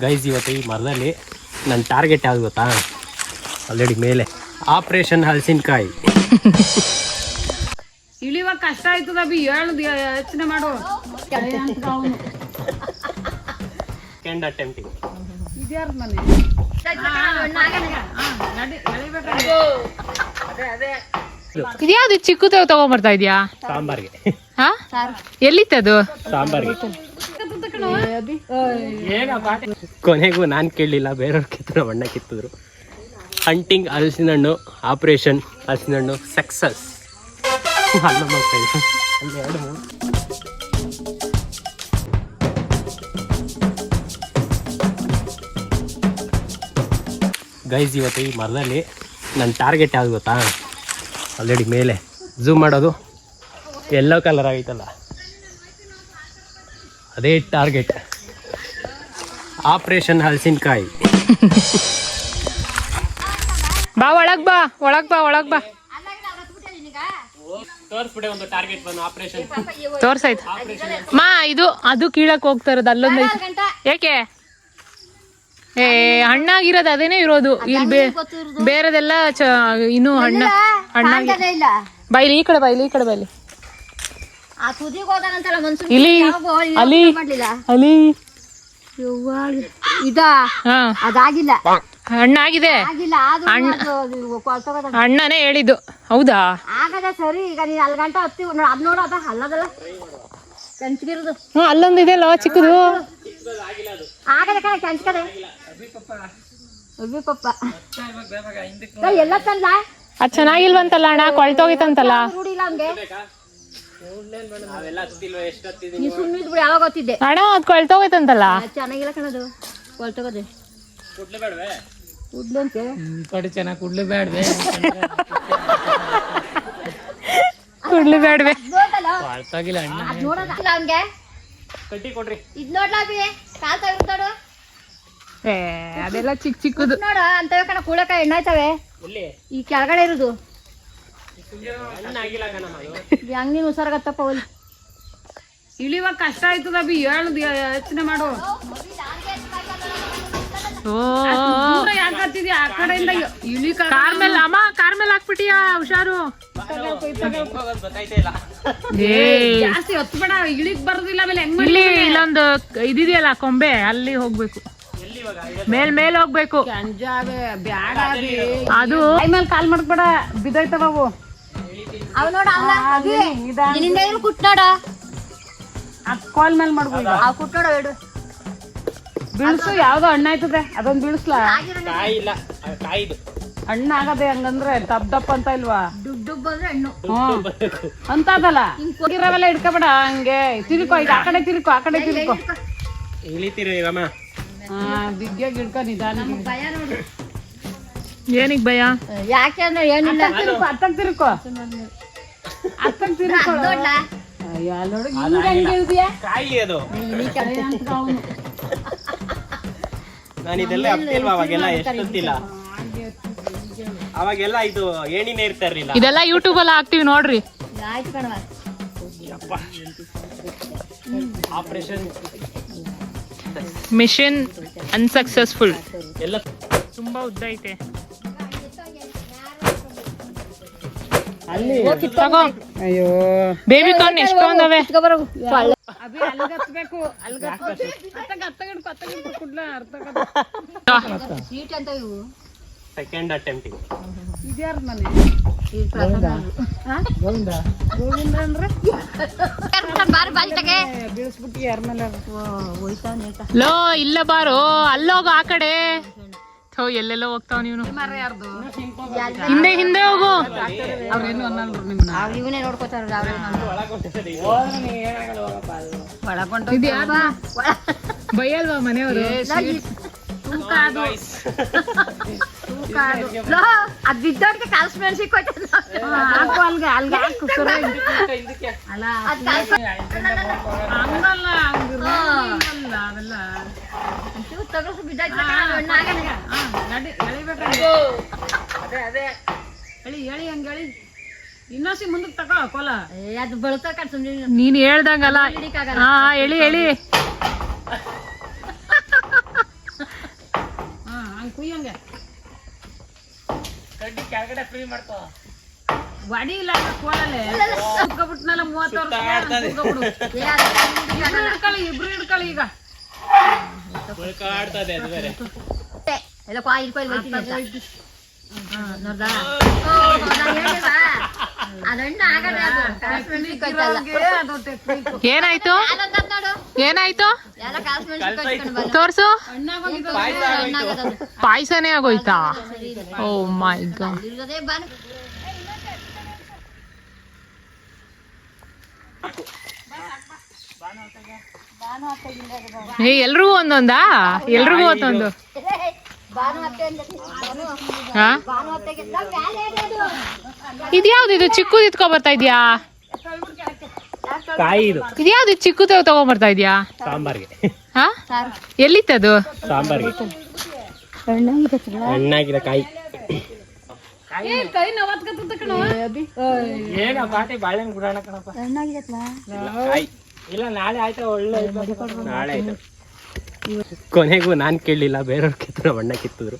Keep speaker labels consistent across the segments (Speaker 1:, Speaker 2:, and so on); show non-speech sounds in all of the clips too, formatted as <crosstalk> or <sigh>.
Speaker 1: Guys ಇವತ್ತು ಈ ಮರದಲ್ಲಿ ನನ್ನ ಟಾರ್ಗೆಟ್ ಯಾವ್ದು ಗೊತ್ತಾ? ಆಲ್ರೆಡಿ ಮೇಲೆ. ಆಪರೇಷನ್ ಹಲಸಿನಕಾಯಿ.
Speaker 2: ಇಳಿವಾಗ ಕಷ್ಟ ಆಯ್ತದ ಬಿ ಹೇಳುದು ಯೋಚನೆ ಮಾಡು.
Speaker 1: ಸೆಕೆಂಡ್ ಅಟೆಂಪ್ಟಿಂಗ್
Speaker 2: ಇದ್ಯಾರ ಮನೆ?
Speaker 3: ಇದ್ಯಾವ್ದು ಚಿಕ್ಕ ತಗೊಂಡ್ಬರ್ತಾ ಇದ್ಯಾ?
Speaker 1: ಸಾಂಬಾರ್ಗೆ.
Speaker 3: ಹಾ? ಎಲ್ಲಿತ್ತದು?
Speaker 1: ಸಾಂಬಾರ್ಗೆ. ಕೊನೆಗೂ ನಾನು ಕೇಳಲಿಲ್ಲ, ಬೇರೆಯವ್ರ ಕಿತ್ತು ಅಣ್ಣ ಕಿತ್ತಿದ್ರು. ಹಂಟಿಂಗ್ ಹಲಸಿನ ಹಣ್ಣು ಆಪರೇಷನ್ ಹಲಸಿನ ಹಣ್ಣು ಸಕ್ಸಸ್ ಗೈಸ್ ಇವತ್ತು ಈ ಮರದಲ್ಲಿ ನನ್ನ ಟಾರ್ಗೆಟ್ ಯಾವ್ದು ಗೊತ್ತಾ? ಆಲ್ರೆಡಿ ಮೇಲೆ. ಝೂಮ್ ಮಾಡೋದು. ಎಲ್ಲೋ ಕಲರ್ ಆಗೈತಲ್ಲ. ಅದೇ ಟಾರ್ಗೆಟ್ ಆಪರೇಷನ್ ಹಲಸಿನಕಾಯಿ.
Speaker 3: ಬಾ ಒಳಗ್ ಬಾ ಒಳಗ್ ಬಾ ಒಳಗ್ ಬಾ.
Speaker 1: ಒಂದು ಟಾರ್ಗೆಟ್ ಬಂದು ಆಪರೇಷನ್
Speaker 3: ತೋರ್ಸಾಯ್ತು. ಮಾ ಇದು ಅದು ಕೀಳಕ್ ಹೋಗ್ತಾ ಇರೋದು ಅಲ್ಲೊಂದು ಯಾಕೆ ಏ ಹಣ್ಣಾಗಿರೋದು ಅದೇನೇ ಇರೋದು. ಇಲ್ಲಿ ಬೇರೆದೆಲ್ಲ ಇನ್ನು ಹಣ್ಣ ಹಣ್ಣಾಗಿ ಬೈಲಿ ಈ ಕಡೆ ಬೈಲಿ ಈ ಕಡೆ ಬಾಯ್ಲಿ
Speaker 4: ಆ ತುದಿಗೆ ಹೋದಾನಂತಲ್ಲ ಮನ್ಸು
Speaker 3: ಇಲ್ಲಿ ಅಲ್ಲಿ
Speaker 4: ಮಾಡ್ಲಿಲ್ಲ.
Speaker 3: ಅಲ್ಲಿ
Speaker 4: ಇದಾ?
Speaker 3: ಹಾ.
Speaker 4: ಅದಾಗಿಲ್ಲ.
Speaker 3: ಹಣ್ಣಾಗಿದೆ
Speaker 4: ಆಗಿಲ್ಲ ಆದ್ರೂ ಕೊಳ್ತೋಗದ
Speaker 3: ಅಣ್ಣನೇ ಹೇಳಿದ್ದು. ಹೌದಾ?
Speaker 4: ಆಗದ ಸರಿ ಈಗ ನೀನು ಅಲ್ಲಿ ಗಂಟೆ ಹತ್ತಿ ನೋಡ್ ಅದ್ ನೋಡ ಅದ ಅಲ್ಲದಲ್ಲ ಕೆಂಚ್ಗಿರೋದು.
Speaker 3: ಹ್ಮ್ ಅಲ್ಲೊಂದು ಇದೆಯಲ್ಲ ಚಿಕ್ಕದು?
Speaker 4: ಆಗದ ಕಣ ಕೆಂಚ್ಕದೆ. ಅಬ್ಬಿ ಪಪ್ಪ ಎಲ್ಲ ತಂದ
Speaker 3: ಅದ್ ಚೆನ್ನಾಗಿಲ್ವಂತಲ್ಲ ಅಣ್ಣ ಕೊಳ್ತೋಗಿತ್ತಂತಲ್ಲ.
Speaker 4: ರೂಢಿ ಇಲ್ಲ ಹಂಗೆ ನೀ ಸುಮ್ಮನೆ ಇದ್ಬಿಡಿ ಯಾವಾಗ ಗೊತ್ತಿದ್ದೆ
Speaker 3: ಅಣ್ಣ ಅದ್
Speaker 4: ಅದ್ ಚೆನ್ನಾಗಿಲ್ಲ ಕಣದು. ಕೊಳ್ತೋಗದೆ
Speaker 3: ಕುಡ್ಲಿ ಬೇಡ್ವೆ?
Speaker 4: ನೋಡಲ್ಲ.
Speaker 1: ಅರ್ಥಾಗಿಲ್ಲ ಅಣ್ಣ.
Speaker 4: ಅದ್ ನೋಡೋದ ಇಲ್ಲ
Speaker 1: ಕಟ್ಟಿ ಕೊಡ್ರಿ.
Speaker 4: ಇದ್ ನೋಡ್ಲಾ ಬಿ ಕಾಲ್ ತೆಗ್ದು
Speaker 3: ಏ ಅದೆಲ್ಲ ಚಿಕ್ಕ ಚಿಕ್ಕದು.
Speaker 4: ನೋಡ ಅಂತವೆ ಕಣ ಕೂಳಕ ಎಣ್ಣಾಯ್ತವೆ ಈ ಕೆಳಗಡೆ ಇರುದು
Speaker 1: ಹಣ್ಣು ಆಗಿಲ್ಲ ಕಣಮ್ಮ ಅದು
Speaker 4: ಹೆಂಗ್ ನೀನ್ ಹುಷಾರಾಗತ್ತಪ್ಪ ಹೋಲಿ
Speaker 2: ಇಳಿವಾಗ ಕಷ್ಟ ಆಯ್ತದ ಬಿ ಹೇಳುದು ಯೋಚನೆ ಮಾಡು. ಆ ಕಡೆಯಿಂದ ಇಳಿ
Speaker 3: ಕಾರ್ ಮೇಲೆ ಅಮ್ಮ ಕಾರ್ ಮೇಲೆ ಹಾಕ್ಬಿಟ್ಟಿಯಾ ಹುಷಾರು?
Speaker 2: ಜಾಸ್ತಿ ಹೊತ್ಬೇಡ ಇಳಿಗ್ ಬರೋದಿಲ್ಲ ಆಮೇಲೆ ಹೆಂಗ್
Speaker 3: ಇಲ್ಲಿ ಇಲ್ಲೊಂದು ಇದಿದೆಯಲ್ಲ ಕೊಂಬೆ ಅಲ್ಲಿ ಹೋಗ್ಬೇಕು. ಮೇಲ್ ಮೇಲ್ ಹೋಗ್ಬೇಕು. ಅದು
Speaker 2: ಮೇಲೆ ಕಾಲ್ ಮಾಡ್ಬೇಡ ಬಿದ್ದೋಯ್ತವ ಅವು.
Speaker 4: ಅವ್ ನೋಡ ನಿನ್ನಿಂದ ಏನು ಕುಟ್ ನೋಡ?
Speaker 2: ಅದ್ ಕಾಲ್ ಮೇಲೆ ಮಾಡ್ಬೋದು
Speaker 4: ಆ
Speaker 2: ಬೀಳ್ಸು ಯಾವ್ದೋ ಹಣ್ಣು ಆಯ್ತದೆ ಅದೊಂದ್ ಬೀಳ್ಸ್ಲಾ?
Speaker 1: ಕಾಯಿ ಇಲ್ಲ ಕಾಯಿದು.
Speaker 2: ಹಣ್ಣು ಆಗದೆ ಹಂಗಂದ್ರೆ ದಪ್ ದಪ್ ಅಂತ ಇಲ್ವಾ?
Speaker 4: ಡುಬ್ ಡುಬ್ ಅಂದ್ರೆ ಹಣ್ಣು.
Speaker 2: ಹ್ಮ್. ಅಂತದಲ್ಲ ಇರವೆಲ್ಲ ಇಡ್ಕೊಬೇಡ ಹಂಗೆ. ತಿರುಕೋ ಈಗ ಆ ಕಡೆ ತಿರುಕು ಆ ಕಡೆ ತಿರುಕು.
Speaker 1: ಇಳಿತೀರ
Speaker 2: ಬಿಗ್ಗಿಯಾಗಿ ಇಡ್ಕೊ ನಿಧಾನ
Speaker 4: ಭಯ ನೋಡು.
Speaker 3: ಏನಿಗ್ ಭಯ?
Speaker 4: ಯಾಕೆ ಅಂದ್ರೆ ಏನಿಲ್ಲ.
Speaker 2: ತಿರುಕೋ ಅತ್ತಗ್ ತಿರ್ಕೋ. ನೋಡು ಹಿಂಗ್ ಹಂಗೆ?
Speaker 1: ಕಾಯಿ ಅದು. ನಾನು ಇದೆಲ್ಲ ಅವಾಗೆಲ್ಲ ಎಷ್ಟು ಹತ್ತಿಲ್ಲ. ಅವಾಗೆಲ್ಲ ಇದು ಏಣಿನೇ ಇರ್ತಾ ಇರ್ಲಿಲ್ಲ
Speaker 3: ಇದೆಲ್ಲ ಯೂಟ್ಯೂಬ್ ಅಲ್ಲಿ ಹಾಕ್ತಿವಿ ನೋಡ್ರಿ.
Speaker 4: ಆಯ್ತು ಕಣವ
Speaker 1: ಆಪರೇಷನ್
Speaker 3: ಮಿಷನ್ ಅನ್ಸಕ್ಸಸ್ಫುಲ್
Speaker 1: ಎಲ್ಲ
Speaker 3: ತುಂಬಾ ಉದ್ದ ಐತೆ. ತಗೋ.
Speaker 2: ಅಯ್ಯೋ.
Speaker 3: ಬೇಬಿ ಕಾರ್ನ್ ಎಷ್ಟೊಂದವೆ?
Speaker 1: ಸೆಕೆಂಡ್ ಅಟೆಂಪ್ಟಿಂಗ್
Speaker 2: ಇದ್ಯಾರ ಮನೆ?
Speaker 4: ಗೋವಿಂದ. ಅಂದ್ರೆ? ಬಾರಿ ಬಾರಿ ತಗೆ.
Speaker 2: ಬೀಳ್ಸ್ಬಿಟ್ಟು ಯಾರ ಮೇಲೆ?
Speaker 4: ಹೋಯ್ತಾನೆ
Speaker 3: ಲೋ ಇಲ್ಲ ಬಾರೋ ಅಲ್ಲೋಗ ಆ ಕಡೆ. ಥೋ ಎಲ್ಲೆಲ್ಲೋ ಹೋಗ್ತಾವ ನೀನು ಹಿಂದೆ ಹಿಂದೆ ಹೋಗು.
Speaker 2: ಅವ್ರೇನು
Speaker 4: ಇವನೇ ನೋಡ್ಕೋತಾರ
Speaker 3: ಬೈಯಲ್ವಾ ಮನೆಯವರು?
Speaker 2: ತೂಕ ಅದು.
Speaker 4: ಅದ್. ಬಿದ್ದೋಡ್ಗೆ ಕಾಲ್ಸ್ ಮೇಲೆ ಸಿಕ್ಕೋಯ್ತದ
Speaker 2: ಹಾಕು ಅಲ್ಗೆ ಅಲ್ಗೆ ಹಾಕು ಸರಿಯಾಗಿ ಅಲ್ಲ ಹಂಗಲ್ಲ ಹಂಗಿರ್ಬೇಕು, ಹಿಂಗಲ್ಲ ಅವೆಲ್ಲ
Speaker 4: ತಗಸು ಬಿದ್ದಾಯ್ತು
Speaker 2: ನಡಿ ಹೇಳಿ ಅದೇ ಅದೇ. ಹಂಗೆ ಎಳಿ ಇನ್ನೊಸಿ ಮುಂದಕ್ಕೆ ತಗೋ ಕೊಲ.
Speaker 4: ಅದು ಬಳಸಕ
Speaker 3: ನೀನು ಹೇಳ್ದಂಗಲ್ಲ. ಹಾ ಹೇಳಿ ಹೇಳಿ. <laughs> ಹಾ ಹಂಗೆ ಕುಯ್ಯಂಗೆ ಕೆಳಗಡೆ ಫ್ರೀ ಮಾಡ್ಕೋ.
Speaker 2: ವಡಿ ಇಲ್ಲ ಕೋಲಲ್ಲಿ. ಸುಗ್ಗಬಿಟ್ನಲ್ಲ ಮೂವತ್ತು ವರ್ಷ ಇಬ್ರು ಹಿಡ್ಕೊಳ್ಳಿ ಇಬ್ರು ಹಿಡ್ಕೊಳ್ಳಿ ಈಗ.
Speaker 1: ಅದು ಬೇರೆ
Speaker 4: ಎಲ್ಲ ಬರ್ತೀನಿ ನೋಡ್ದಾ?
Speaker 3: ಏನಾಯ್ತು. ಏನಾಯ್ತು? ತೋರ್ಸು. ಪಾಯ್ಸನೇ ಆಗೋಯ್ತಾ? Oh my God. ಏ ಎಲ್ರಿಗೂ ಒಂದೊಂದಾ? ಎಲ್ರಿಗೂ ಒಂದೊಂದು. ಇದ್ಯಾವ್ದು ಇದು? ಚಿಕ್ಕದು ಇತ್ಕೊ ಬರ್ತಾ ಇದ್ಯಾ?
Speaker 1: ಕಾಯಿ ಇದು.
Speaker 3: ಇದ್ಯಾವ್ದು? ಚಿಕ್ಕದ ತಗೊಂಡ್ ಬರ್ತಾ ಇದ್ಯಾ?
Speaker 1: ಸಾಂಬಾರ್ಗೆ.
Speaker 3: ಹಾ? ಎಲ್ಲಿತ್ತದು?
Speaker 1: ಸಾಂಬಾರ್ಗೆ. ಹಣ್ಣಾಗಿದೆ ಕಾಯಿ. ಬಾಳೆಹಣ್ಣು ಗುಡಾಣ ಕಣಪ್ಪ. ಕಾಯಿ. ಇಲ್ಲ ನಾಳೆ ಆಯ್ತಾ ಒಳ್ಳೆ ನಾಳೆ ಆಯ್ತು. ಕೊನೆಗೂ ನಾನು ಕೇಳಲಿಲ್ಲ ಬೇರೆಯವ್ರ ಕಿತ್ತು ಬಣ್ಣ ಅಣ್ಣ ಕಿತ್ತಿದ್ರು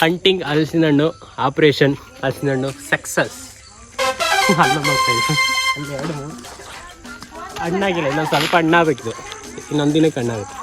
Speaker 1: ಹಂಟಿಂಗ್ ಹಲಸಿನ ಹಣ್ಣು ಆಪ್ರೇಷನ್ ಹಲಸಿನ ಹಣ್ಣು ಸಕ್ಸಸ್ ಹಣ್ಣಾಗಿಲ್ಲ ಇನ್ನೊಂದು ಸ್ವಲ್ಪ ಹಣ್ಣಾಗಬೇಕಿದು ಇನ್ನೊಂದು ದಿನಕ್ಕೆ ಹಣ್ಣಾಗುತ್ತೆ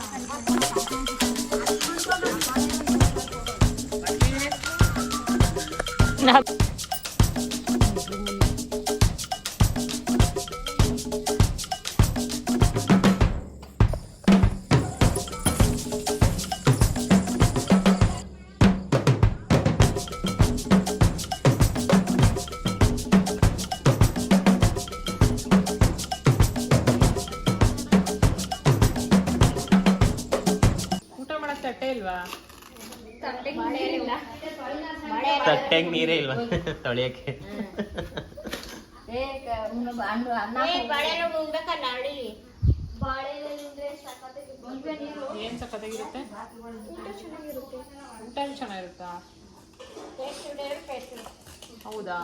Speaker 1: ತಟ್ಟೆಗೆ ನೀರೇ ಇಲ್ವಾ? ತೊಳೆಯಕ್ಕೆ
Speaker 3: ಏನ್ ಸಕ್ಕತ್ತಾಗಿರುತ್ತೆ ಊಟ ಚೆನ್ನಾಗಿರುತ್ತಾ. ಹೌದಾ?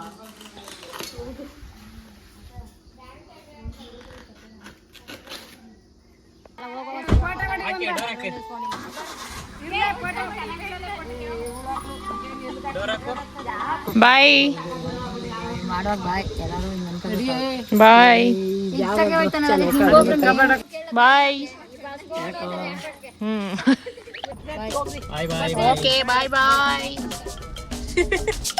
Speaker 4: ಮಾಡುವಾಗ ಬಾಯ್.
Speaker 3: ಬಾಯ್. ಬಾಯ್. ಹ್ಮ್. ಓಕೆ ಬಾಯ್ ಬಾಯ್. <laughs>